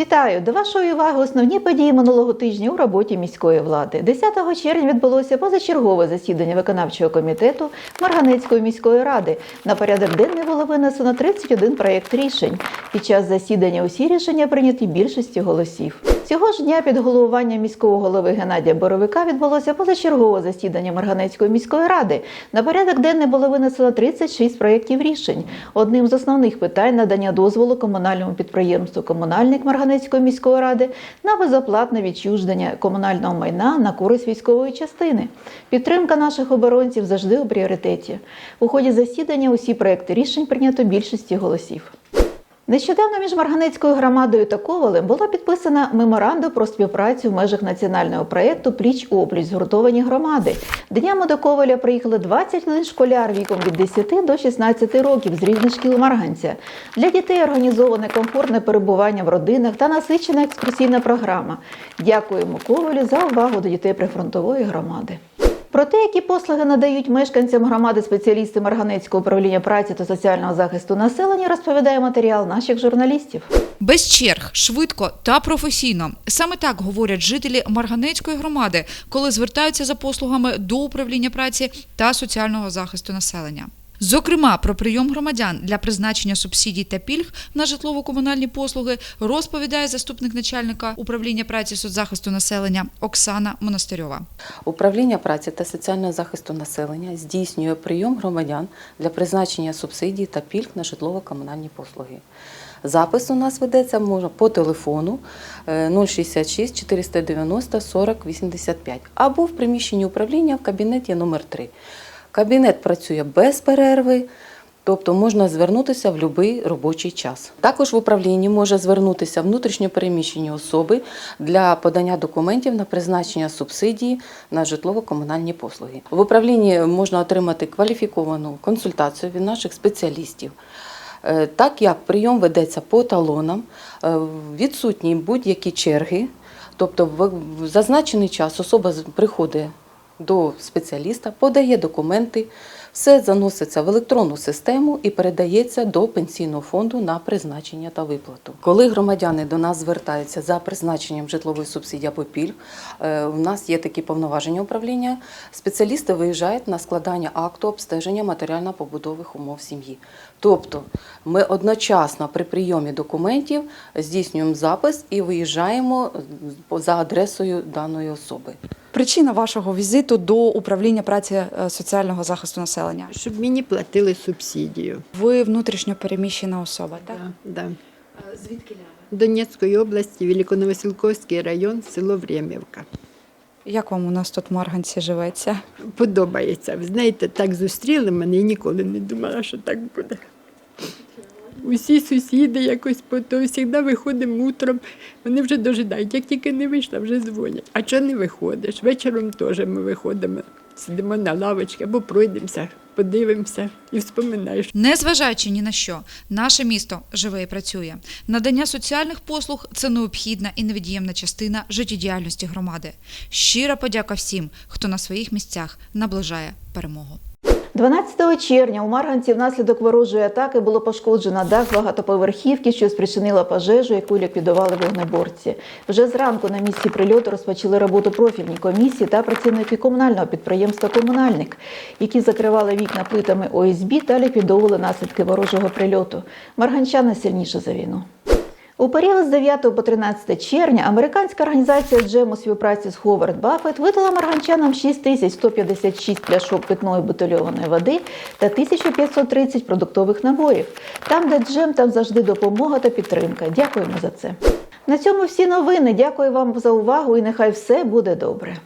Вітаю! До вашої уваги основні події минулого тижня у роботі міської влади. 10 червня відбулося позачергове засідання виконавчого комітету Марганецької міської ради. На порядок денний було винесено 31 проєкт рішень. Під час засідання усі рішення прийняті більшістю голосів. Цього ж дня під головуванням міського голови Геннадія Боровика відбулося позачергове засідання Марганецької міської ради. На порядок денний було винесено 36 проєктів рішень. Одним з основних питань надання дозволу комунальному підприємству Комунальник Марганецької міської ради на безоплатне відчуження комунального майна на користь військової частини. Підтримка наших оборонців завжди у пріоритеті. У ході засідання усі проекти рішень прийнято більшості голосів. Нещодавно між Марганецькою громадою та Ковалем було підписано меморандум про співпрацю в межах національного проєкту Пліч опліч згуртовані громади. Днями до Коваля приїхали 21 школяр віком від 10 до 16 років з різних шкіл Марганця. Для дітей організоване комфортне перебування в родинах та насичена екскурсійна програма. Дякуємо Ковалю за увагу до дітей прифронтової громади. Про те, які послуги надають мешканцям громади спеціалісти Марганецького управління праці та соціального захисту населення, розповідає матеріал наших журналістів. Без черг, швидко та професійно. Саме так говорять жителі Марганецької громади, коли звертаються за послугами до управління праці та соціального захисту населення. Зокрема, про прийом громадян для призначення субсидій та пільг на житлово-комунальні послуги розповідає заступник начальника управління праці соцзахисту населення Оксана Монастирьова. Управління праці та соціального захисту населення здійснює прийом громадян для призначення субсидій та пільг на житлово-комунальні послуги. Запис у нас ведеться можна по телефону е, 066 490 40 85 або в приміщенні управління в кабінеті номер 3 Кабінет працює без перерви. Тобто можна звернутися в будь-який робочий час. Також в управлінні може звернутися внутрішньопереміщені особи для подання документів на призначення субсидії на житлово-комунальні послуги. В управлінні можна отримати кваліфіковану консультацію від наших спеціалістів. Е, Так як прийом ведеться по талонам, е, відсутні будь-які черги, тобто в зазначений час особа приходить до спеціаліста, подає документи, все заноситься в електронну систему і передається до пенсійного фонду на призначення та виплату. Коли громадяни до нас звертаються за призначенням житлової субсидії або пільг, е, у нас є такі повноваження управління. Спеціалісти виїжджають на складання акту обстеження матеріально-побудових умов сім'ї. Тобто ми одночасно при прийомі документів здійснюємо запис і виїжджаємо за адресою даної особи. Причина вашого візиту до управління праці е, соціального захисту населення. Щоб мені платили субсидію. Ви внутрішньо переміщена особа, так? Да, да. Звідки Донецької області, Великоновосілковський район, село Времівка. Як вам у нас тут в Марганці живеться? Подобається. Ви знаєте, так зустріли мене і ніколи не думала, що так буде. Усі сусіди якось по то завжди виходимо утром. Вони вже дожидають. Як тільки не вийшла, вже дзвонять. А чого не виходиш? Вечором теж ми виходимо, сидимо на лавочці або пройдемося, подивимося і вспоминаєш. Незважаючи ні на що, наше місто живе і працює. Надання соціальних послуг це необхідна і невід'ємна частина життєдіяльності громади. Щира подяка всім, хто на своїх місцях наближає перемогу. 12 червня у Марганці внаслідок ворожої атаки було пошкоджено дах багатоповерхівки, що спричинила пожежу, яку ліквідували вогнеборці. Вже зранку на місці прильоту розпочали роботу профільні комісії та працівники комунального підприємства Комунальник, які закривали вікна плитами ОСБ та ліквідовували наслідки ворожого прильоту. Марганчани сильніше за війну. У період з 9 по 13 червня американська організація Джем у співпраці з Ховард Баффет видала марганчанам 6156 пляшок питної бутильованої води та 1530 продуктових наборів. Там, де джем, там завжди допомога та підтримка. Дякуємо за це. На цьому всі новини. Дякую вам за увагу і нехай все буде добре.